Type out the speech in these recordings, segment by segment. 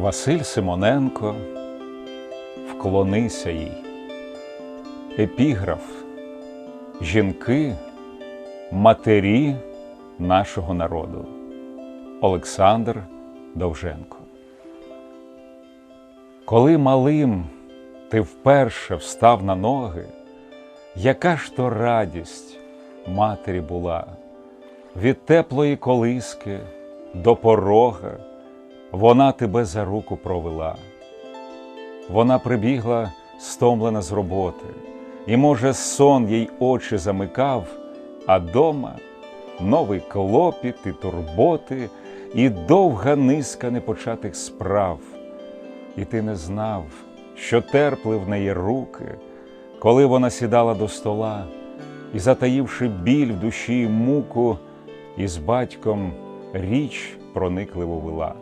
Василь Симоненко, вклонися їй. Епіграф Жінки, матері нашого народу. Олександр Довженко. Коли малим ти вперше встав на ноги, яка ж то радість матері була від теплої колиски до порога вона тебе за руку провела. Вона прибігла стомлена з роботи, і, може, сон їй очі замикав, а дома новий клопіт і турботи, і довга низка непочатих справ. І ти не знав, що терпли в неї руки, коли вона сідала до стола і, затаївши біль в душі й муку, із батьком річ проникливо вела.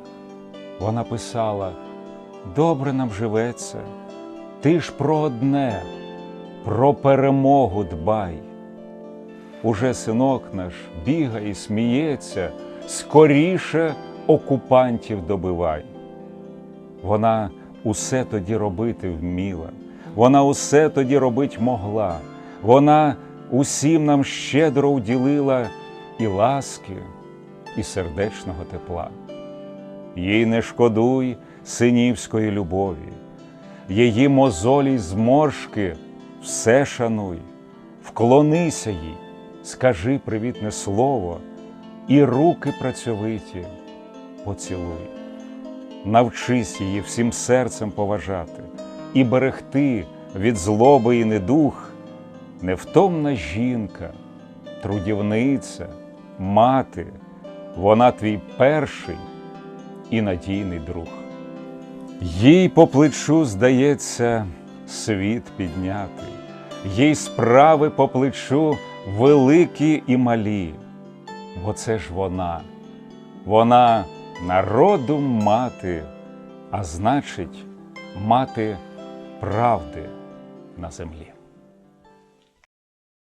Вона писала: добре нам живеться, ти ж про одне, про перемогу дбай. Уже синок наш бігає і сміється, скоріше окупантів добивай. Вона усе тоді робити вміла, вона усе тоді робить могла, вона усім нам щедро уділила і ласки, і сердечного тепла. Їй не шкодуй синівської любові, її мозолі зморшки все шануй, вклонися їй, скажи привітне слово, і руки працьовиті поцілуй. Навчись її всім серцем поважати і берегти від злоби і недух, невтомна жінка, трудівниця, мати, вона твій перший і надійний друг. Їй по плечу, здається, світ піднятий, їй справи по плечу великі і малі, бо це ж вона, вона народу мати, а значить, мати правди на землі.